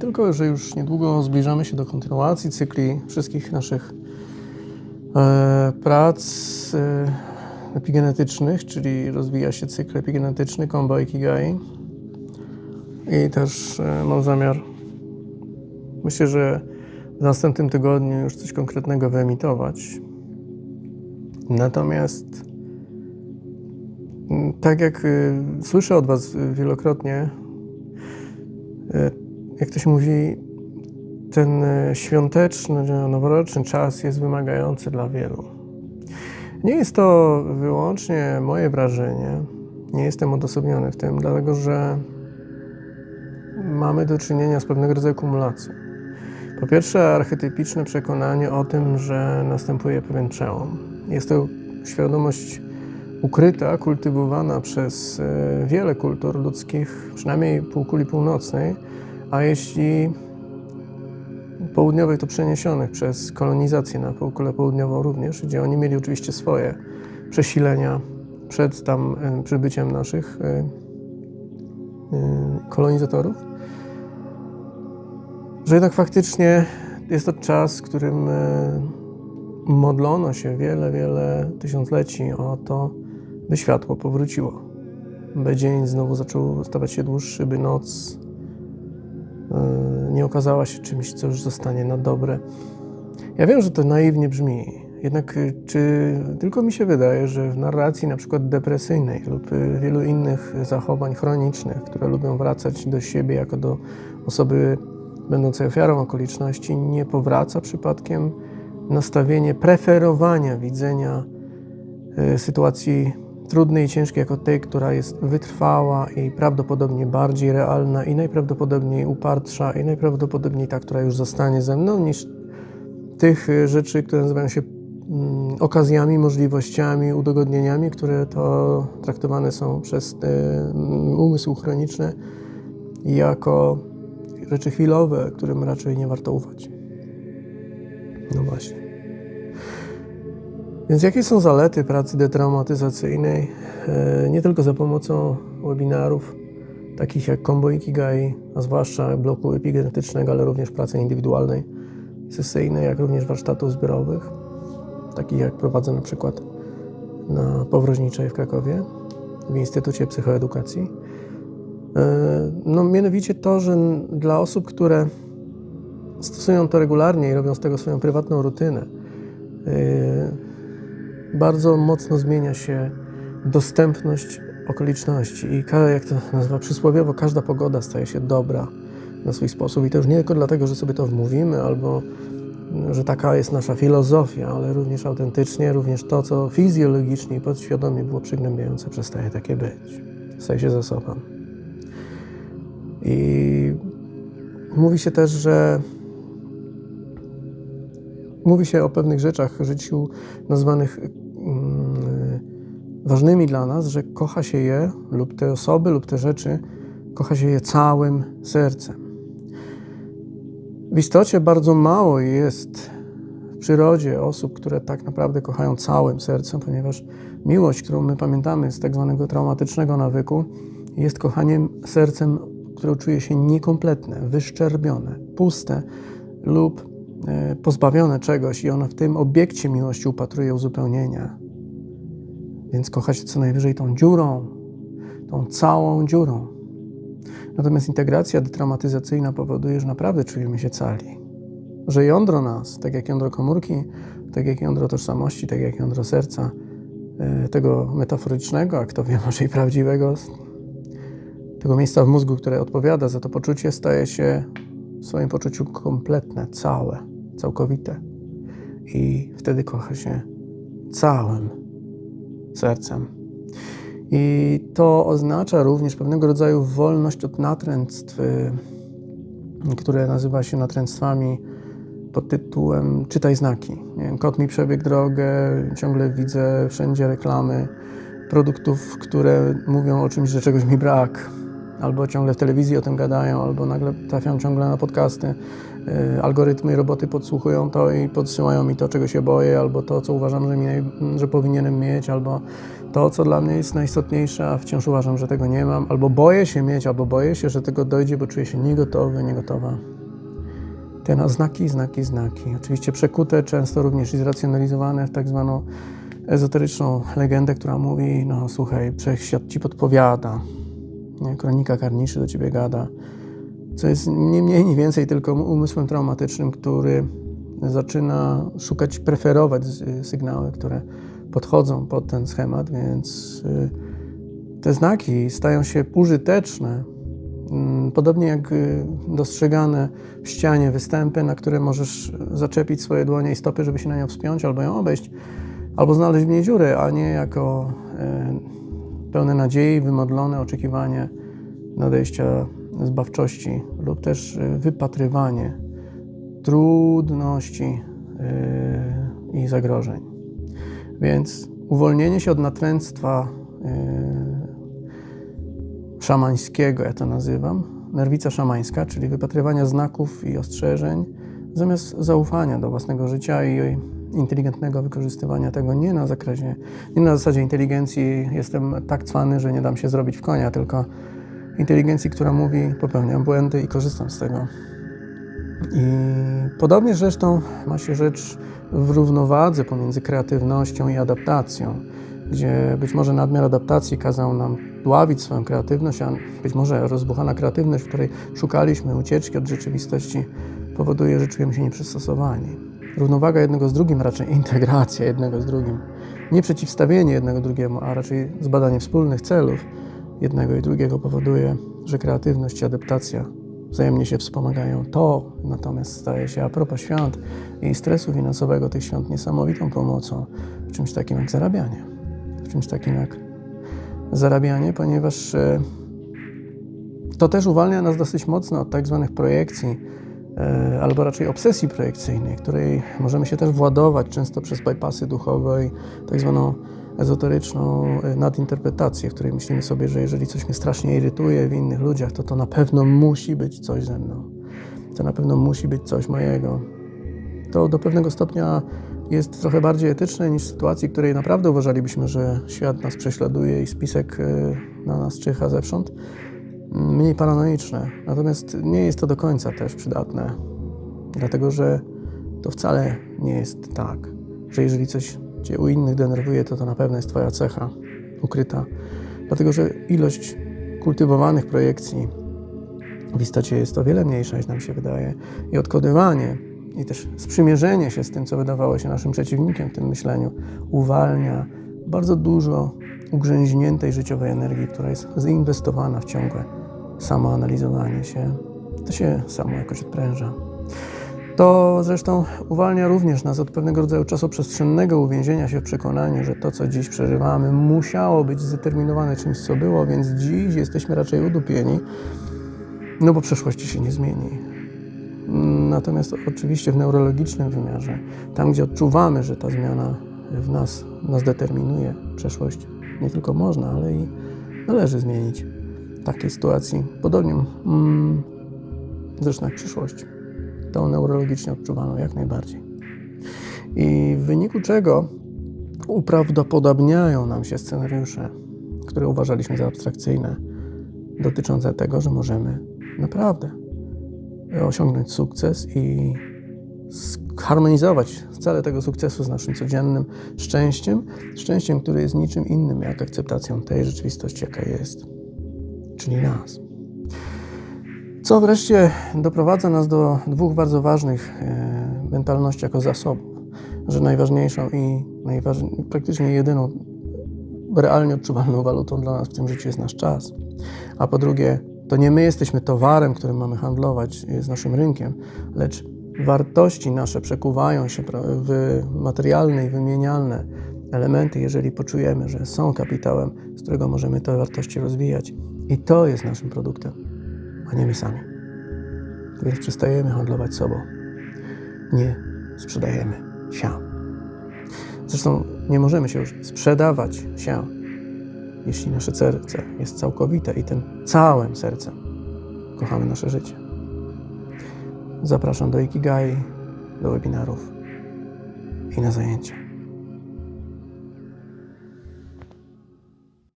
tylko, że już niedługo zbliżamy się do kontynuacji cykli wszystkich naszych e, prac e, epigenetycznych, czyli rozwija się cykl epigenetyczny Kombo Ikigai. I też e, mam zamiar, myślę, że w następnym tygodniu już coś konkretnego wyemitować. Natomiast tak jak y, słyszę od Was wielokrotnie, y, jak to się mówi, ten y, świąteczny, noworoczny czas jest wymagający dla wielu. Nie jest to wyłącznie moje wrażenie, nie jestem odosobniony w tym, dlatego że mamy do czynienia z pewnego rodzaju kumulacją. Po pierwsze, archetypiczne przekonanie o tym, że następuje pewien przełom. Jest to świadomość ukryta, kultywowana przez e, wiele kultur ludzkich, przynajmniej półkuli północnej, a jeśli południowych, to przeniesionych przez kolonizację na półkulę południową również, gdzie oni mieli oczywiście swoje przesilenia przed tam e, przybyciem naszych e, e, kolonizatorów że jednak faktycznie jest to czas, w którym modlono się wiele, wiele tysiącleci o to, by światło powróciło. By dzień znowu zaczął stawać się dłuższy, by noc nie okazała się czymś, co już zostanie na dobre. Ja wiem, że to naiwnie brzmi, jednak e, czy tylko mi się wydaje, że w narracji na przykład depresyjnej lub e, wielu innych zachowań chronicznych, które lubią wracać do siebie jako do osoby będącej ofiarą okoliczności, nie powraca przypadkiem nastawienie preferowania widzenia sytuacji trudnej i ciężkiej jako tej, która jest wytrwała i prawdopodobnie bardziej realna i najprawdopodobniej upartsza i najprawdopodobniej ta, która już zostanie ze mną, niż tych y, rzeczy, które nazywają się mm, okazjami, możliwościami, udogodnieniami, które to traktowane są przez y, umysł chroniczny jako rzeczy chwilowe, którym raczej nie warto ufać. No właśnie. Więc jakie są zalety pracy detraumatyzacyjnej? E, Nie tylko za pomocą webinarów, takich jak Combo Ikigai, a zwłaszcza bloku epigenetycznego, ale również pracy indywidualnej, sesyjnej, jak również warsztatów zbiorowych, takich jak prowadzę na przykład na Powroźniczej w Krakowie, w Instytucie Psychoedukacji. E, No, mianowicie to, że dla osób, które stosują to regularnie i robią z tego swoją prywatną rutynę, e, bardzo mocno zmienia się dostępność okoliczności i jak to nazywa przysłowiowo, każda pogoda staje się dobra na swój sposób. I to już nie tylko dlatego, że sobie to wmówimy albo mm, że taka jest nasza filozofia, ale również autentycznie, również to, co fizjologicznie i podświadomie było przygnębiające, przestaje takie być. Staje się zasobem. I mówi się też, że mówi się o pewnych rzeczach w życiu nazwanych mm, ważnymi dla nas, że kocha się je lub te osoby, lub te rzeczy, kocha się je całym sercem. W istocie bardzo mało jest w przyrodzie osób, które tak naprawdę kochają całym sercem, ponieważ miłość, którą my pamiętamy z tak zwanego traumatycznego nawyku, jest kochaniem sercem, które czuje się niekompletne, wyszczerbione, puste lub pozbawione czegoś i ono w tym obiekcie miłości upatruje uzupełnienia. Więc kocha się co najwyżej tą dziurą, tą całą dziurą. Natomiast integracja detraumatyzacyjna powoduje, że naprawdę czujemy się cali. Że jądro nas, tak jak jądro komórki, tak jak jądro tożsamości, tak jak jądro serca, e, tego metaforycznego, a kto wie, może i prawdziwego, tego miejsca w mózgu, które odpowiada za to poczucie, staje się w swoim poczuciu kompletne, całe, całkowite. I wtedy kocha się całym sercem. I to oznacza również pewnego rodzaju wolność od natręctw, które nazywa się natręctwami pod tytułem Czytaj znaki. Nie wiem, kot mi przebiegł drogę, ciągle widzę wszędzie reklamy produktów, które mówią o czymś, że czegoś mi brak. Albo ciągle w telewizji o tym gadają, albo nagle trafiają ciągle na podcasty. Y, Algorytmy i roboty podsłuchują to i podsyłają mi to, czego się boję, albo to, co uważam, że, mi, że powinienem mieć, albo to, co dla mnie jest najistotniejsze, a wciąż uważam, że tego nie mam, albo boję się mieć, albo boję się, że tego dojdzie, bo czuję się niegotowy, niegotowa. Te na znaki, znaki, znaki. Oczywiście przekute, często również i zracjonalizowane w tak zwaną ezoteryczną legendę, która mówi, no słuchaj, wszechświat ci podpowiada? Kronika karniczy do ciebie gada, co jest nie mniej, nie więcej tylko umysłem traumatycznym, który zaczyna szukać, preferować sygnały, które podchodzą pod ten schemat, więc y, te znaki stają się użyteczne, Mm, Podobnie jak y, dostrzegane w ścianie występy, na które możesz zaczepić swoje dłonie i stopy, żeby się na nią wspiąć, albo ją obejść, albo znaleźć w niej dziurę, a nie jako y, pełne nadziei, wymodlone oczekiwanie nadejścia zbawczości lub też y, wypatrywanie trudności y, i zagrożeń. Więc uwolnienie się od natręctwa y, szamańskiego, ja to nazywam, nerwica szamańska, czyli wypatrywania znaków i ostrzeżeń, zamiast zaufania do własnego życia i inteligentnego wykorzystywania tego nie na zakresie, nie na zasadzie inteligencji jestem tak cwany, że nie dam się zrobić w konia, tylko inteligencji, która mówi popełniam błędy i korzystam z tego. I podobnie zresztą ma się rzecz w równowadze pomiędzy kreatywnością i adaptacją, gdzie być może nadmiar adaptacji kazał nam dławić swoją kreatywność, a być może rozbuchana kreatywność, w której szukaliśmy ucieczki od rzeczywistości, powoduje, że czujemy się nieprzystosowani. Równowaga jednego z drugim, raczej integracja jednego z drugim, nie przeciwstawienie jednego drugiemu, a raczej zbadanie wspólnych celów jednego i drugiego powoduje, że kreatywność i adaptacja wzajemnie się wspomagają. To natomiast staje się a propos świąt i stresu finansowego tych świąt niesamowitą pomocą w czymś takim jak zarabianie. W czymś takim jak zarabianie, ponieważ e, to też uwalnia nas dosyć mocno od tak zwanych projekcji, albo raczej obsesji projekcyjnej, której możemy się też władować często przez bypassy duchowe i tak zwaną ezoteryczną e, nadinterpretację, w której myślimy sobie, że jeżeli coś mnie strasznie irytuje w innych ludziach, to to na pewno musi być coś ze mną. To na pewno musi być coś mojego. To do pewnego stopnia jest trochę bardziej etyczne niż w sytuacji, w której naprawdę uważalibyśmy, że świat nas prześladuje i spisek e, na nas czyha zewsząd. Mniej paranoiczne. Natomiast nie jest to do końca też przydatne, dlatego że to wcale nie jest tak, że jeżeli coś cię u innych denerwuje, to to na pewno jest twoja cecha ukryta. Dlatego że ilość kultywowanych projekcji w istocie jest o wiele mniejsza niż nam się wydaje. I odkodywanie i też sprzymierzenie się z tym, co wydawało się naszym przeciwnikiem w tym myśleniu, uwalnia bardzo dużo ugrzęźniętej życiowej energii, która jest zainwestowana w ciągłe samoanalizowanie się. To się samo jakoś odpręża. To zresztą uwalnia również nas od pewnego rodzaju czasoprzestrzennego uwięzienia się w przekonaniu, że to, co dziś przeżywamy, musiało być zdeterminowane czymś, co było, więc dziś jesteśmy raczej udupieni, no bo przeszłości się nie zmieni. Natomiast oczywiście w neurologicznym wymiarze, tam gdzie odczuwamy, że ta zmiana w nas nas determinuje, przeszłość nie tylko można, ale i należy zmienić takiej sytuacji. Podobnie mm, zresztą jak przyszłość. To neurologicznie odczuwano jak najbardziej. I w wyniku czego uprawdopodobniają nam się scenariusze, które uważaliśmy za abstrakcyjne, dotyczące tego, że możemy naprawdę osiągnąć sukces i zharmonizować cele tego sukcesu z naszym codziennym szczęściem, szczęściem, które jest niczym innym jak akceptacją tej rzeczywistości, jaka jest, czyli nas. Co wreszcie doprowadza nas do dwóch bardzo ważnych e, mentalności jako zasobów, że najważniejszą i najważ- praktycznie jedyną realnie odczuwalną walutą dla nas w tym życiu jest nasz czas. A po drugie, to nie my jesteśmy towarem, którym mamy handlować z naszym rynkiem, lecz wartości nasze przekuwają się w materialne i wymienialne elementy, jeżeli poczujemy, że są kapitałem, z którego możemy te wartości rozwijać. I to jest naszym produktem, a nie my sami. Więc przestajemy handlować sobą. Nie sprzedajemy się. Zresztą nie możemy się już sprzedawać się. jeśli nasze serce jest całkowite i tym całym sercem kochamy nasze życie. Zapraszam do Ikigai, do webinarów i na zajęcia.